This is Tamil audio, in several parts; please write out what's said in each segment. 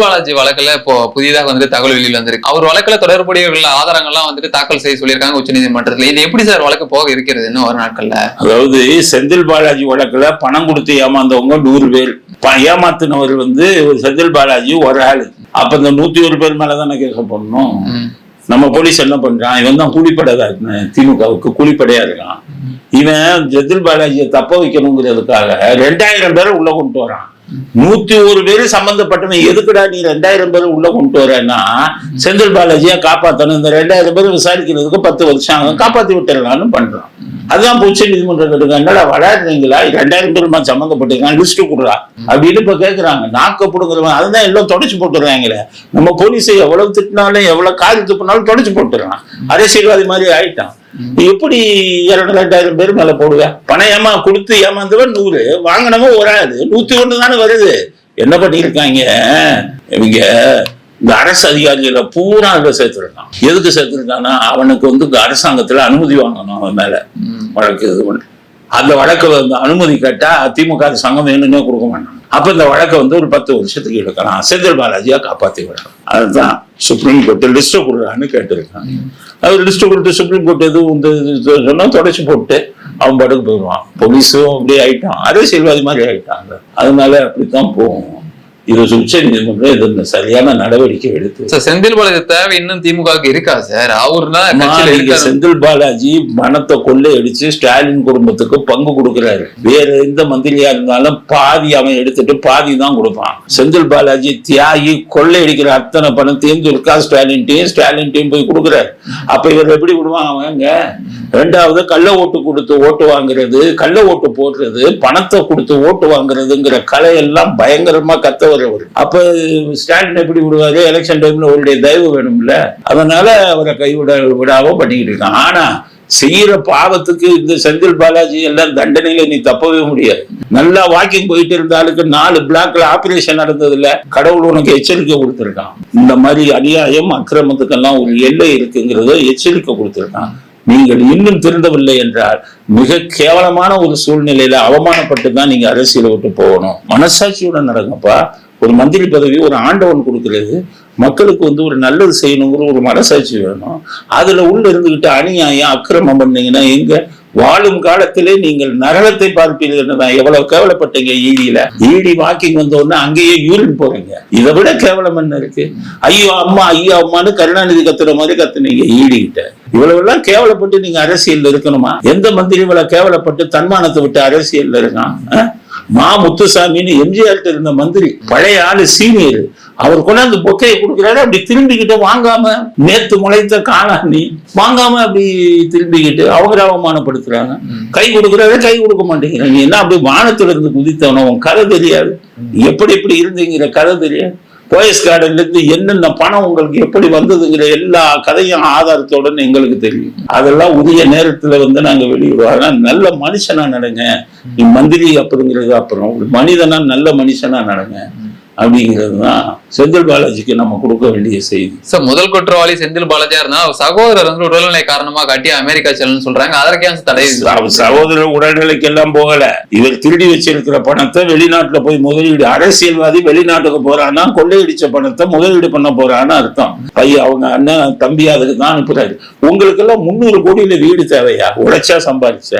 பாலாஜி வழக்குல இப்போ புதிதாக வந்துட்டு தகவல் வெளியில் வந்திருக்கு. அவர் வழக்குல தொடர்புடையவர்கள் ஆதாரங்கள்லாம் வந்துட்டு தாக்கல் செய்ய சொல்லியிருக்காங்க உச்சநீதிமன்றத்துல. இது எப்படி சார் வழக்கு போக இருக்கிறது இன்னும் ஒரு நாட்கள்ல? அதாவது செந்தில் பாலாஜி வழக்குல பணம் கொடுத்து ஏமாந்தவங்க நூறு பேர். ஏமாத்தினவர் வந்து செந்தில் பாலாஜி ஒரு ஆளு. அப்ப இந்த நூத்தி ஒரு பேர் மேலதானே கேட்க பண்ணணும். நம்ம போலீஸ் என்ன பண்றான்? இவன் தான் கூலிப்படையா இருக்கான் திமுகவுக்கு கூலிப்படையா இருக்கான். இவன் செந்தில் பாலாஜியை தப்ப வைக்கணுங்கிறதுக்காக ரெண்டாயிரம் பேரை உள்ள கொண்டு வரான். நூத்தி ஒரு பேரு சம்பந்தப்பட்டவன். எதுக்குடா நீ ரெண்டாயிரம் பேர் உள்ள கொண்டு வரேன்னா செந்தில் பாலாஜியை காப்பாத்தணும். இந்த ரெண்டாயிரம் பேர் விசாரிக்கிறதுக்கு பத்து வருஷம் ஆகும். காப்பாத்தி விட்டுறலாம்னு பண்றான் அதுதான் உச்ச நீதிமன்றம் கேட்டுங்க என்னடா வளர்றீங்களா? ரெண்டாயிரம் பேருமா சம்மந்தப்பட்டிருக்கான் லிஸ்ட் கொடுறா. அப்படின்னு இப்ப கேக்குறாங்க. நாக்க புடுங்குறவன். அதுதான் எல்லாம் தொடச்சு போட்டுறாங்களே. நம்ம போலீஸை எவ்வளவு திட்டினாலும் எவ்வளவு காது துப்பினாலும் தொடச்சு போட்டுறான். அரசியல்வாதி மாதிரி ஆயிட்டான். எப்படி இரண்டு ரெண்டாயிரம் பேர் மேல போடுவேன் பணம் ஏமா கொடுத்து ஏமாந்தவன் நூறு வாங்கினவன் ஒரு நூத்தி ஒண்ணு தானே வருது. என்ன பண்ணியிருக்காங்க இவங்க இந்த அரசு அதிகாரிகள பூரா அதில் சேர்த்துருக்கான். எதுக்கு சேர்த்துருக்கான்னா அவனுக்கு வந்து இந்த அரசாங்கத்துல அனுமதி வாங்கணும் அவன் மேல. வழக்கு இது பண்ணு அந்த வழக்கு வந்து அனுமதி கேட்டா திமுக சங்கம் வேணும்னே கொடுக்க மாட்டான் அப்ப இந்த வழக்கை வந்து ஒரு பத்து வருஷத்துக்கு எடுக்கலாம் செந்தில் பாலாஜியா காப்பாத்தி விடணும் அதுதான். சுப்ரீம் கோர்ட்டு லிஸ்ட் கொடுறான்னு கேட்டிருக்காங்க. அவர் லிஸ்ட் கொடுத்து சுப்ரீம் கோர்ட் எதுவும் இந்த இது சொன்னா தொடச்சு போட்டு அவன் பாட்டுக்கு போயிடுவான். போலீஸும் அப்படியே ஆயிட்டான். அரசியல்வாதி மாதிரி ஆயிட்டாங்க. அதனால அப்படித்தான் போகும். இது உச்ச நீதிமன்றம் இது சரியான நடவடிக்கை எடுத்து சார் செந்தில் பாலாஜி தேவை இன்னும் திமுகவுக்கு இருக்கா சார் அவர் தான் கட்சியில நீங்க செந்தில் பாலாஜி பணத்தை கொள்ளையடிச்சு ஸ்டாலின் குடும்பத்துக்கு பங்கு கொடுக்கிறாரு. வேற எந்த மந்திரியா இருந்தாலும் பாதி அவன் எடுத்துட்டு பாதி தான் கொடுப்பான். செந்தில் பாலாஜி தியாகி கொள்ளையடிக்கிற அத்தனை பணத்தையும் துர்கா ஸ்டாலின் டீம் ஸ்டாலின் டீம் போய் கொடுக்குறாரு. அப்ப இவர் எப்படி விடுவாங்க அவங்க ரெண்டாவது கள்ள ஓட்டு கொடுத்து ஓட்டு வாங்குறது கள்ள ஓட்டு போடுறது பணத்தை கொடுத்து ஓட்டு வாங்குறதுங்கிற கலையெல்லாம் பயங்கரமா கத்தவர் அப்ப ஸ்டாலின் எப்படி விடுவாரு? எலெக்ஷன் டைம்ல அவருடைய தயவு வேணும்ல. அதனால அவரை கைவிட விடாம பண்ணிக்கிட்டு இருக்கான். ஆனா செய்யற பாவத்துக்கு இந்த செந்தில் பாலாஜி எல்லாம் தண்டனையில நீ தப்பவே முடியாது. நல்லா வாக்கிங் போயிட்டு இருந்தாலுக்கு நாலு பிளாக்ல ஆபரேஷன் நடந்ததுல கடவுள் உனக்கு எச்சரிக்கை கொடுத்திருக்கான். இந்த மாதிரி அநியாயம் அக்கிரமத்துக்கெல்லாம் ஒரு எல்லை இருக்குங்கிறத எச்சரிக்கை கொடுத்திருக்கான். நீங்கள் இன்னும் திருந்தவில்லை என்றால் மிக கேவலமான ஒரு சூழ்நிலையில அவமானப்பட்டு தான் நீங்க அரசியலை விட்டு போகணும். மனசாட்சியோட நடங்கப்பா. ஒரு மந்திரி பதவி ஒரு ஆண்டவன் கொடுக்கறது. மக்களுக்கு வந்து ஒரு நல்லது செய்யணுங்கிற ஒரு மனசாட்சி வேணும். அதுல உள்ள இருந்துகிட்டு அநியாயம் அக்கிரமம் பண்ணீங்கன்னா எங்க? வாழும் காலத்திலே நீங்கள் நரகத்தை பார்ப்பீர்கள் தான் எவ்வளவு கேவலப்பட்டீங்க ஈடியில. ஈடி வாக்கிங் வந்தோடனே அங்கேயே யூரின் போறீங்க இதை விட கேவலம் என்ன இருக்கு? ஐயோ அம்மா ஐயோ அம்மான்னு கருணாநிதி கத்துற மாதிரி கத்துனீங்க ஈடி கிட்ட இவ்வளவு எல்லாம் கேவலப்பட்டு நீங்க அரசியல் இருக்கணுமா? எந்த மந்திரி இவ்வளவு கேவலப்பட்டு தன்மானத்தை விட்டு அரசியல் இருக்கான்? மா முத்துசாமின்னு எம்ஜிஆர் இருந்த மந்திரி பழைய ஆளு சீனியர். அவர் கொண்டாந்து பொக்கையை கொடுக்குறாரு அப்படி திரும்பிக்கிட்டு வாங்காம நேத்து முளைத்த காணாமி வாங்காம அப்படி திரும்பிக்கிட்டு அவங்க அவமானப்படுத்துறாங்க கை கொடுக்குறாரு கை கொடுக்க மாட்டேங்கிறாங்க என்ன அப்படி வானத்துல இருந்து குதித்தவன உன் கதை தெரியாது. எப்படி எப்படி இருந்தீங்கிற கதை தெரியாது. போயஸ் கார்டிலிருந்து என்னென்ன பணம் உங்களுக்கு எப்படி வந்ததுங்கிற எல்லா கதையும் ஆதாரத்துடன் எங்களுக்கு தெரியும். அதெல்லாம் உரிய நேரத்துல வந்து நாங்க வெளியிடுவோம். ஆனால் நல்ல மனுஷனா நடங்க. நீ மந்திரி அப்படிங்கிறது அப்புறம் மனிதனா நல்ல மனுஷனா நடங்க. அப்படிங்கிறது தான் செந்தில் பாலாஜிக்கு நம்ம கொடுக்க வேண்டிய செய்தி. சார் முதல் குற்றவாளி செந்தில் பாலாஜியா இருந்தா சகோதரர் வந்து உடல்நிலை காரணமா காட்டி அமெரிக்கா செல்லணும்னு சொல்றாங்க. அதற்கே தடை அவர் சகோதரர் உடல்நிலைக்கு எல்லாம் போகல. இவர் திருடி வச்சிருக்கிற பணத்தை வெளிநாட்டுல போய் முதலீடு அரசியல்வாதி வெளிநாட்டுக்கு போறான்னா கொள்ளையடிச்ச பணத்தை முதலீடு பண்ண போறான்னு அர்த்தம். பையன் அவங்க அண்ணன் தம்பி அதுக்கு தான் அனுப்புறாரு உங்களுக்கு எல்லாம் முந்நூறு கோடியில வீடு தேவையா? உழைச்சா சம்பாதிச்ச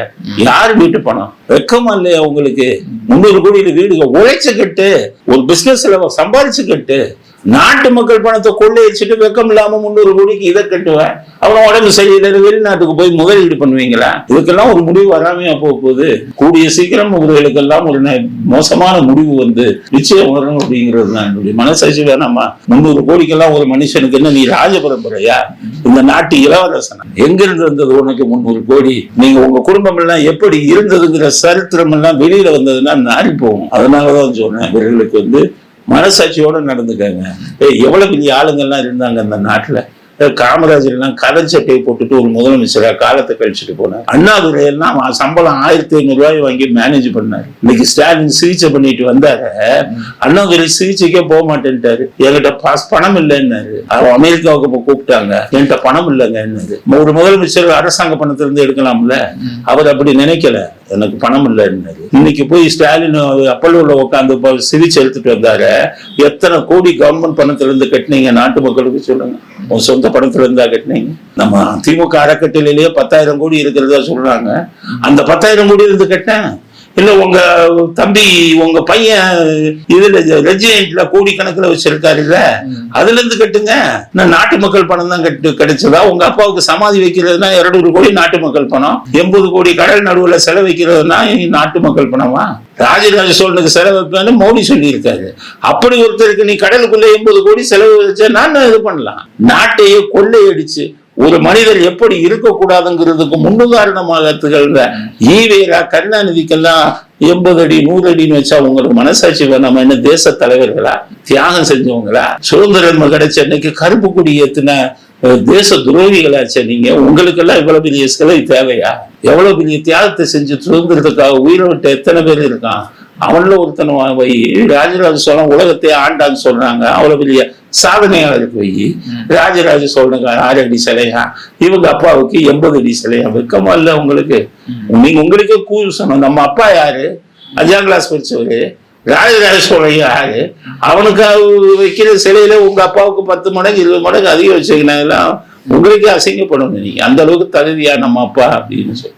யார் வீட்டு பணம்? வெக்கமா இல்லையா உங்களுக்கு? முந்நூறு கோடியில வீடு உழைச்சு கட்டு ஒரு பிசினஸ்ல சம்பாதிச்சு கட்டு நாட்டு மக்கள் பணத்தை கொள்ளையடிச்சுட்டு வெக்கம் இல்லாம முந்நூறு கோடிக்கு இதை கட்டுவேன். அப்புறம் உடம்பு சரியில்லை வெளிநாட்டுக்கு போய் முதலீடு பண்ணுவீங்களா? இதுக்கெல்லாம் ஒரு முடிவு வராமையா போக போகுது. கூடிய சீக்கிரம் இவர்களுக்கெல்லாம் ஒரு ந- மோசமான முடிவு வந்து நிச்சயம் வரணும் அப்படிங்கிறது தான் என்னுடைய மனசாட்சி வேணாமா முந்நூறு கோடிக்கெல்லாம் ஒரு மனுஷனுக்கு என்ன நீ ராஜ பரம்பரையா இந்த நாட்டு இளவரசனா? எங்கிருந்து வந்தது உனக்கு முந்நூறு கோடி? நீங்க உங்க குடும்பம் எல்லாம் எப்படி இருந்ததுங்கிற சரித்திரம் எல்லாம் வெளியில வந்ததுன்னா நாரி போகும். அதனாலதான் சொன்னேன் இவர்களுக்கு வந்து மனசாட்சியோடு நடந்துக்காங்க. ஏய் எவ்வளோ பெரிய ஆளுங்கள்லாம் இருந்தாங்க அந்த நாட்டில்? காமராஜர் எல்லாம் கதை சட்டையை போட்டுட்டு ஒரு முதலமைச்சராக காலத்தை கழிச்சுட்டு போனார். அண்ணாதுரை எல்லாம் சம்பளம் ஆயிரத்தி ஐநூறு ரூபாய் வாங்கி மேனேஜ் பண்ணாரு. இன்னைக்கு ஸ்டாலின் சிகிச்சை பண்ணிட்டு வந்தாரு. அண்ணாதுரை சிகிச்சைக்கே போக மாட்டேன்ட்டாரு. என்கிட்ட பாஸ் பணம் இல்லைன்னாரு. அவன் அமெரிக்காவுக்கு கூப்பிட்டாங்க. என்கிட்ட பணம் இல்லைங்க என்னது ஒரு முதலமைச்சர் அரசாங்க பணத்துல இருந்து எடுக்கலாம்ல? அவர் அப்படி நினைக்கல. எனக்கு பணம் இல்லைன்னாரு. இன்னைக்கு போய் ஸ்டாலின் அப்பல்லூர்ல உட்காந்து சிகிச்சை எடுத்துட்டு வந்தாரு. எத்தனை கோடி கவர்மெண்ட் பணத்துல இருந்து கட்டினீங்க நாட்டு மக்களுக்கு சொல்லுங்க. உன் சொந்த பணத்துல இருந்தா கட்டினீங்க? நம்ம திமுக அறக்கட்டளையிலேயே பத்தாயிரம் கோடி இருக்கிறதா சொல்றாங்க. அந்த பத்தாயிரம் கோடி இருந்து கட்டினேன். இல்ல உங்க தம்பி உங்க பையன் இதுல ரெஜிமெண்ட்ல கோடிக்கணக்குல வச்சிருக்காரு இல்ல அதுல இருந்து கட்டுங்க. நான் நாட்டு மக்கள் பணம் தான் கட்டு கிடைச்சதா உங்க அப்பாவுக்கு சமாதி வைக்கிறதுனா இருநூறு கோடி நாட்டு மக்கள் பணம். எண்பது கோடி கடல் நடுவுல செலவு வைக்கிறதுனா நாட்டு மக்கள் பணமா? ராஜராஜ சோழனுக்கு செலவு வைப்பேன்னு மோடி சொல்லியிருக்காரு. அப்படி ஒருத்தருக்கு நீ கடலுக்குள்ள எண்பது கோடி செலவு வச்சா நான் இது பண்ணலாம்? நாட்டையே கொள்ளையடிச்சு ஒரு மனிதர் எப்படி இருக்கக்கூடாதுங்கிறதுக்கு முன்னுதாரணமாக திகழ்ந்த ஈவேரா கருணாநிதிக்கெல்லாம் எண்பது அடி நூறு அடின்னு வச்சா உங்களுக்கு மனசாட்சி நம்ம என்ன தேச தலைவர்களா? தியாகம் செஞ்சவங்களா? சுதந்திரம் கிடைச்ச அன்னைக்கு கருப்பு குடி ஏத்தின தேச துரோகிகளாச்ச நீங்க. உங்களுக்கெல்லாம் இவ்வளவு பெரிய சிலை தேவையா? எவ்வளவு பெரிய தியாகத்தை செஞ்சு சுதந்திரத்துக்காக உயிரை விட்டு எத்தனை பேர் இருக்கான்? அவன்ல ஒருத்தனை வை ராஜராஜ சோழன் உலகத்தை ஆண்டான்னு சொல்றாங்க. அவ்வளவு பெரிய சாதனையாளருக்கு வை ராஜராஜ சோழனுக்கு ஆறு அடி சிலையா? இவங்க அப்பாவுக்கு எண்பது அடி சிலையா? வெக்கமா இல்ல உங்களுக்கு? நீங்க உங்களுக்கே கூசணும். நம்ம அப்பா யாரு? அஞ்சாம் கிளாஸ் படிச்சவரு. ராஜராஜ சோழன் யாரு? அவனுக்கு அவ- வைக்கிற சிலையில உங்க அப்பாவுக்கு பத்து மடங்கு இருபது மடங்கு அதிகம் வச்சுக்கினாங்க உங்களுக்கே அசிங்கப்படணும் நீங்க. அந்த அளவுக்கு தகுதியா நம்ம அப்பா அப்படின்னு சொல்லி.